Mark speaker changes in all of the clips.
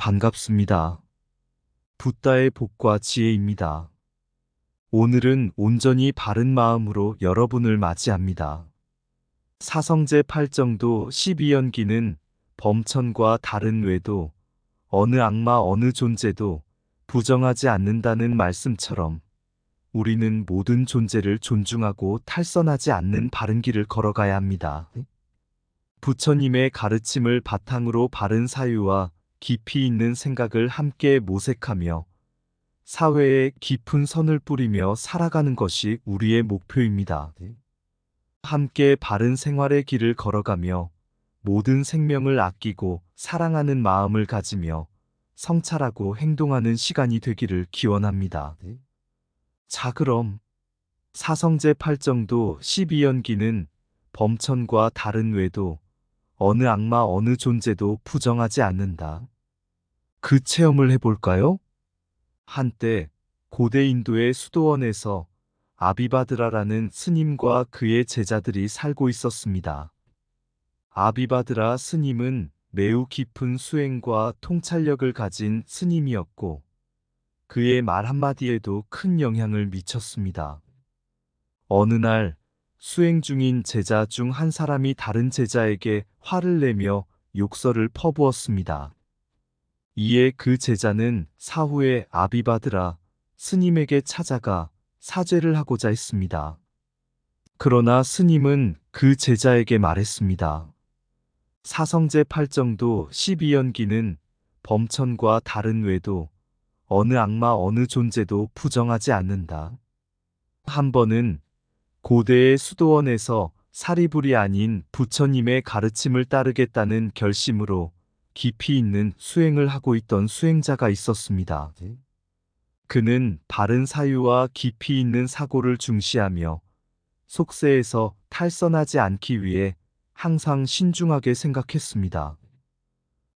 Speaker 1: 반갑습니다. 붓다의 복과 지혜입니다. 오늘은 온전히 바른 마음으로 여러분을 맞이합니다. 사성제 8정도 12연기는 범천과 다른 외도 어느 악마 어느 존재도 부정하지 않는다는 말씀처럼 우리는 모든 존재를 존중하고 탈선하지 않는 바른 길을 걸어가야 합니다. 부처님의 가르침을 바탕으로 바른 사유와 깊이 있는 생각을 함께 모색하며 사회에 깊은 선을 뿌리며 살아가는 것이 우리의 목표입니다. 함께 바른 생활의 길을 걸어가며 모든 생명을 아끼고 사랑하는 마음을 가지며 성찰하고 행동하는 시간이 되기를 기원합니다. 자, 그럼 사성제 8정도 12연기는 범천과 다른 외도 어느 악마 어느 존재도 부정하지 않는다. 그 체험을 해볼까요? 한때 고대 인도의 수도원에서 아비바드라라는 스님과 그의 제자들이 살고 있었습니다. 아비바드라 스님은 매우 깊은 수행과 통찰력을 가진 스님이었고 그의 말 한마디에도 큰 영향을 미쳤습니다. 어느 날 수행 중인 제자 중 한 사람이 다른 제자에게 화를 내며 욕설을 퍼부었습니다. 이에 그 제자는 사후에 아비바드라 스님에게 찾아가 사죄를 하고자 했습니다. 그러나 스님은 그 제자에게 말했습니다. 사성제 8정도 12연기는 범천과 다른 외도 어느 악마 어느 존재도 부정하지 않는다. 한 번은 고대의 수도원에서 사리불이 아닌 부처님의 가르침을 따르겠다는 결심으로 깊이 있는 수행을 하고 있던 수행자가 있었습니다. 그는 바른 사유와 깊이 있는 사고를 중시하며 속세에서 탈선하지 않기 위해 항상 신중하게 생각했습니다.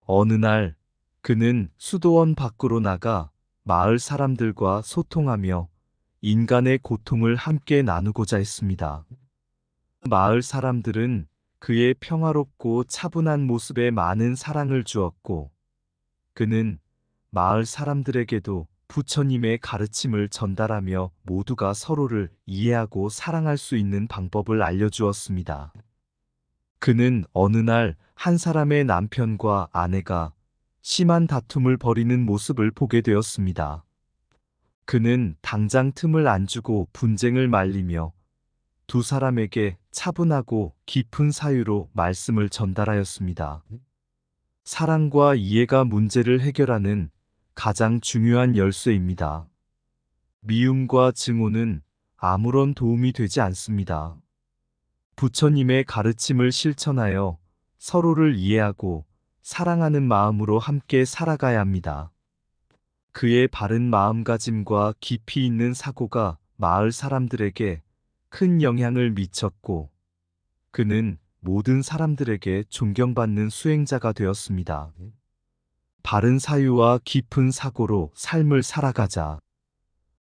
Speaker 1: 어느 날 그는 수도원 밖으로 나가 마을 사람들과 소통하며 인간의 고통을 함께 나누고자 했습니다. 마을 사람들은 그의 평화롭고 차분한 모습에 많은 사랑을 주었고, 그는 마을 사람들에게도 부처님의 가르침을 전달하며 모두가 서로를 이해하고 사랑할 수 있는 방법을 알려주었습니다. 그는 어느 날 한 사람의 남편과 아내가 심한 다툼을 벌이는 모습을 보게 되었습니다. 그는 당장 틈을 안 주고 분쟁을 말리며 두 사람에게 차분하고 깊은 사유로 말씀을 전달하였습니다. 사랑과 이해가 문제를 해결하는 가장 중요한 열쇠입니다. 미움과 증오는 아무런 도움이 되지 않습니다. 부처님의 가르침을 실천하여 서로를 이해하고 사랑하는 마음으로 함께 살아가야 합니다. 그의 바른 마음가짐과 깊이 있는 사고가 마을 사람들에게 큰 영향을 미쳤고 그는 모든 사람들에게 존경받는 수행자가 되었습니다. 바른 사유와 깊은 사고로 삶을 살아가자.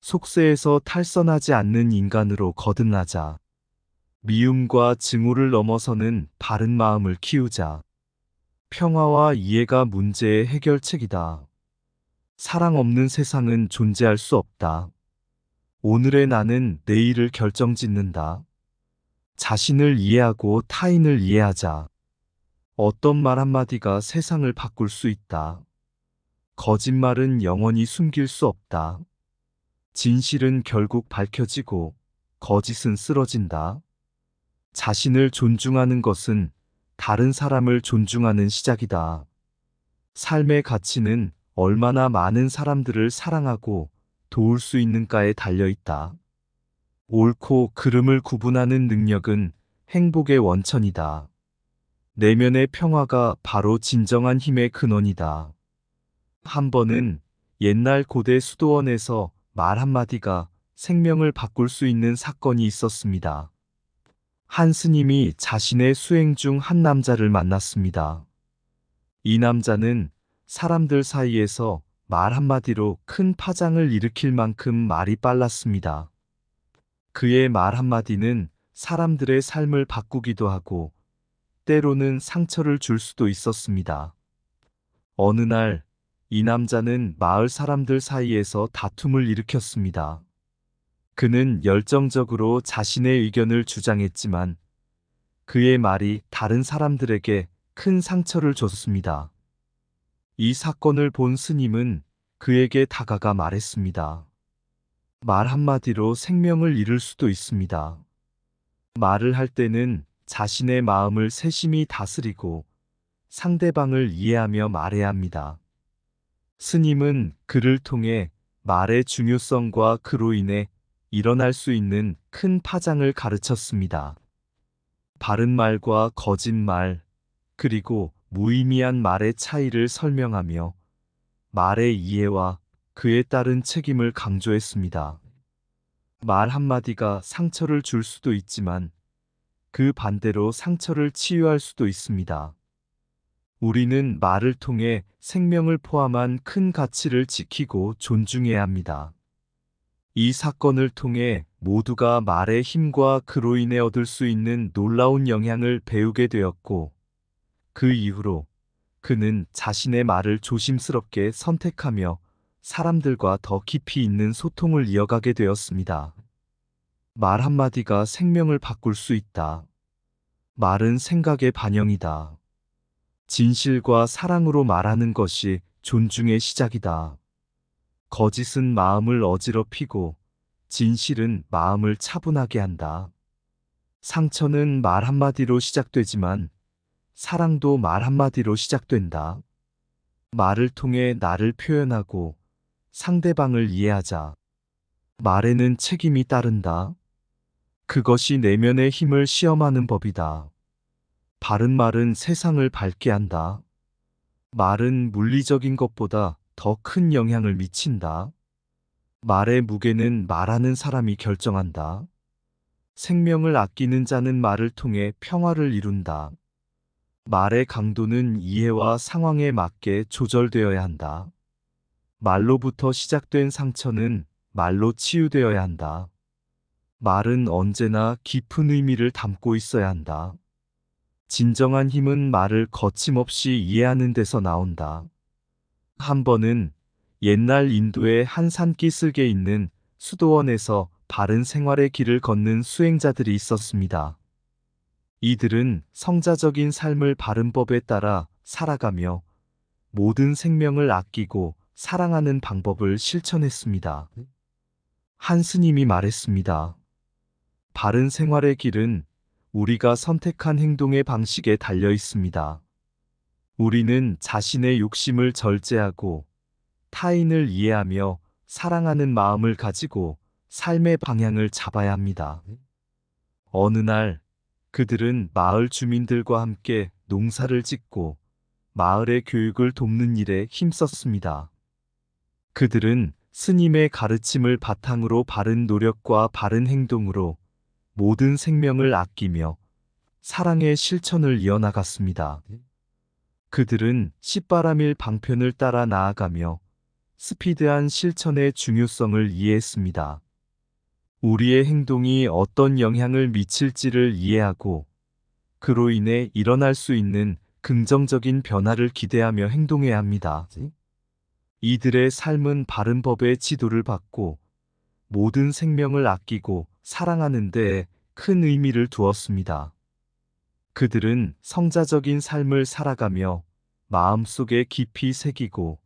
Speaker 1: 속세에서 탈선하지 않는 인간으로 거듭나자. 미움과 증오를 넘어서는 바른 마음을 키우자. 평화와 이해가 문제의 해결책이다. 사랑 없는 세상은 존재할 수 없다. 오늘의 나는 내일을 결정짓는다. 자신을 이해하고 타인을 이해하자. 어떤 말 한마디가 세상을 바꿀 수 있다. 거짓말은 영원히 숨길 수 없다. 진실은 결국 밝혀지고 거짓은 쓰러진다. 자신을 존중하는 것은 다른 사람을 존중하는 시작이다. 삶의 가치는 얼마나 많은 사람들을 사랑하고 도울 수 있는가에 달려 있다. 옳고 그름을 구분하는 능력은 행복의 원천이다. 내면의 평화가 바로 진정한 힘의 근원이다. 한 번은 옛날 고대 수도원에서 말 한마디가 생명을 바꿀 수 있는 사건이 있었습니다. 한 스님이 자신의 수행 중 한 남자를 만났습니다. 이 남자는 사람들 사이에서 말 한마디로 큰 파장을 일으킬 만큼 말이 빨랐습니다. 그의 말 한마디는 사람들의 삶을 바꾸기도 하고 때로는 상처를 줄 수도 있었습니다. 어느 날 이 남자는 마을 사람들 사이에서 다툼을 일으켰습니다. 그는 열정적으로 자신의 의견을 주장했지만 그의 말이 다른 사람들에게 큰 상처를 줬습니다. 이 사건을 본 스님은 그에게 다가가 말했습니다. 말 한마디로 생명을 잃을 수도 있습니다. 말을 할 때는 자신의 마음을 세심히 다스리고 상대방을 이해하며 말해야 합니다. 스님은 그를 통해 말의 중요성과 그로 인해 일어날 수 있는 큰 파장을 가르쳤습니다. 바른 말과 거짓말, 그리고 무의미한 말의 차이를 설명하며 말의 이해와 그에 따른 책임을 강조했습니다. 말 한마디가 상처를 줄 수도 있지만 그 반대로 상처를 치유할 수도 있습니다. 우리는 말을 통해 생명을 포함한 큰 가치를 지키고 존중해야 합니다. 이 사건을 통해 모두가 말의 힘과 그로 인해 얻을 수 있는 놀라운 영향을 배우게 되었고, 그 이후로 그는 자신의 말을 조심스럽게 선택하며 사람들과 더 깊이 있는 소통을 이어가게 되었습니다. 말 한마디가 생명을 바꿀 수 있다. 말은 생각의 반영이다. 진실과 사랑으로 말하는 것이 존중의 시작이다. 거짓은 마음을 어지럽히고 진실은 마음을 차분하게 한다. 상처는 말 한마디로 시작되지만 사랑도 말 한마디로 시작된다. 말을 통해 나를 표현하고 상대방을 이해하자. 말에는 책임이 따른다. 그것이 내면의 힘을 시험하는 법이다. 바른 말은 세상을 밝게 한다. 말은 물리적인 것보다 더 큰 영향을 미친다. 말의 무게는 말하는 사람이 결정한다. 생명을 아끼는 자는 말을 통해 평화를 이룬다. 말의 강도는 이해와 상황에 맞게 조절되어야 한다. 말로부터 시작된 상처는 말로 치유되어야 한다. 말은 언제나 깊은 의미를 담고 있어야 한다. 진정한 힘은 말을 거침없이 이해하는 데서 나온다. 한 번은 옛날 인도의 한 산기슭에 있는 수도원에서 바른 생활의 길을 걷는 수행자들이 있었습니다. 이들은 성자적인 삶을 바른 법에 따라 살아가며 모든 생명을 아끼고 사랑하는 방법을 실천했습니다. 한 스님이 말했습니다. 바른 생활의 길은 우리가 선택한 행동의 방식에 달려 있습니다. 우리는 자신의 욕심을 절제하고 타인을 이해하며 사랑하는 마음을 가지고 삶의 방향을 잡아야 합니다. 어느 날 그들은 마을 주민들과 함께 농사를 짓고 마을의 교육을 돕는 일에 힘썼습니다. 그들은 스님의 가르침을 바탕으로 바른 노력과 바른 행동으로 모든 생명을 아끼며 사랑의 실천을 이어나갔습니다. 그들은 시바라밀 방편을 따라 나아가며 스피드한 실천의 중요성을 이해했습니다. 우리의 행동이 어떤 영향을 미칠지를 이해하고 그로 인해 일어날 수 있는 긍정적인 변화를 기대하며 행동해야 합니다. 이들의 삶은 바른 법의 지도를 받고 모든 생명을 아끼고 사랑하는 데에 큰 의미를 두었습니다. 그들은 성자적인 삶을 살아가며 마음속에 깊이 새기고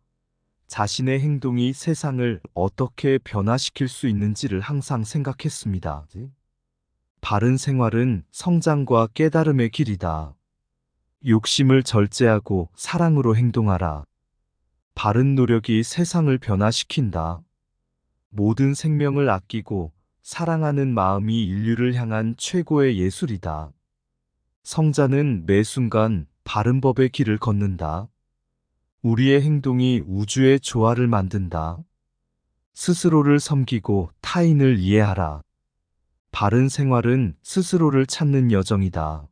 Speaker 1: 자신의 행동이 세상을 어떻게 변화시킬 수 있는지를 항상 생각했습니다. 바른 생활은 성장과 깨달음의 길이다. 욕심을 절제하고 사랑으로 행동하라. 바른 노력이 세상을 변화시킨다. 모든 생명을 아끼고 사랑하는 마음이 인류를 향한 최고의 예술이다. 성자는 매 순간 바른 법의 길을 걷는다. 우리의 행동이 우주의 조화를 만든다. 스스로를 섬기고 타인을 이해하라. 바른 생활은 스스로를 찾는 여정이다.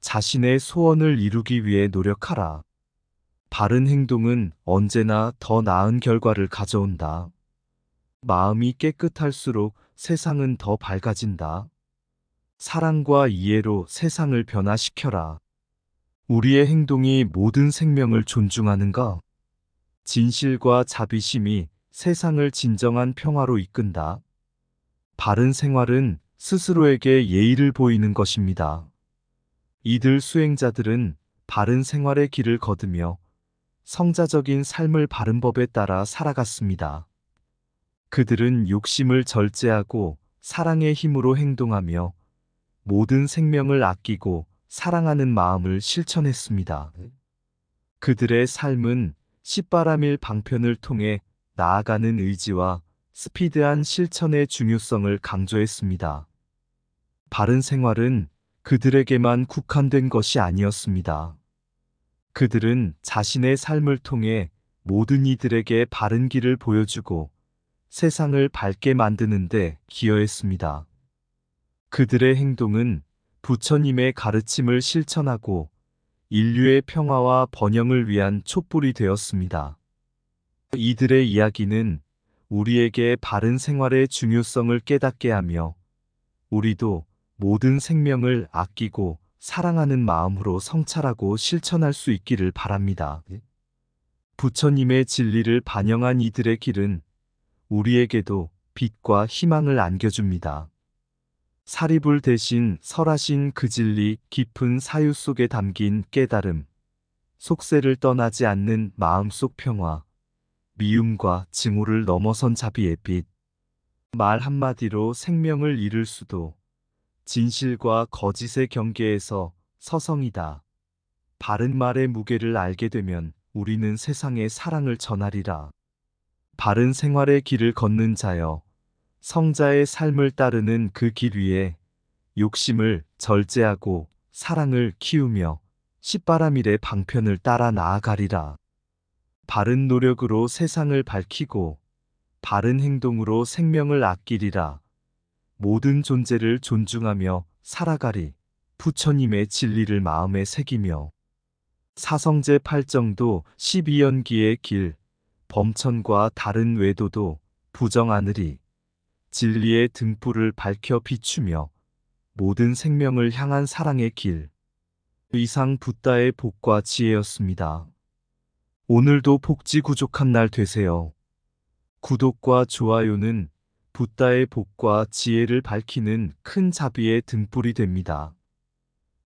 Speaker 1: 자신의 소원을 이루기 위해 노력하라. 바른 행동은 언제나 더 나은 결과를 가져온다. 마음이 깨끗할수록 세상은 더 밝아진다. 사랑과 이해로 세상을 변화시켜라. 우리의 행동이 모든 생명을 존중하는가? 진실과 자비심이 세상을 진정한 평화로 이끈다. 바른 생활은 스스로에게 예의를 보이는 것입니다. 이들 수행자들은 바른 생활의 길을 거두며 성자적인 삶을 바른 법에 따라 살아갔습니다. 그들은 욕심을 절제하고 사랑의 힘으로 행동하며 모든 생명을 아끼고 사랑하는 마음을 실천했습니다. 그들의 삶은 시바라밀 방편을 통해 나아가는 의지와 스피드한 실천의 중요성을 강조했습니다. 바른 생활은 그들에게만 국한된 것이 아니었습니다. 그들은 자신의 삶을 통해 모든 이들에게 바른 길을 보여주고 세상을 밝게 만드는데 기여했습니다. 그들의 행동은 부처님의 가르침을 실천하고 인류의 평화와 번영을 위한 촛불이 되었습니다. 이들의 이야기는 우리에게 바른 생활의 중요성을 깨닫게 하며 우리도 모든 생명을 아끼고 사랑하는 마음으로 성찰하고 실천할 수 있기를 바랍니다. 부처님의 진리를 반영한 이들의 길은 우리에게도 빛과 희망을 안겨줍니다. 사리불 대신 설하신 그 진리 깊은 사유 속에 담긴 깨달음, 속세를 떠나지 않는 마음속 평화, 미움과 증오를 넘어선 자비의 빛, 말 한마디로 생명을 잃을 수도 진실과 거짓의 경계에서 서성이다. 바른 말의 무게를 알게 되면 우리는 세상에 사랑을 전하리라. 바른 생활의 길을 걷는 자여, 성자의 삶을 따르는 그 길 위에 욕심을 절제하고 사랑을 키우며 시바라밀의 방편을 따라 나아가리라. 바른 노력으로 세상을 밝히고 바른 행동으로 생명을 아끼리라. 모든 존재를 존중하며 살아가리. 부처님의 진리를 마음에 새기며 사성제 팔정도 12연기의 길, 범천과 다른 외도도 부정하느리 진리의 등불을 밝혀 비추며 모든 생명을 향한 사랑의 길. 이상 붓다의 복과 지혜였습니다. 오늘도 복지 구족한 날 되세요. 구독과 좋아요는 붓다의 복과 지혜를 밝히는 큰 자비의 등불이 됩니다.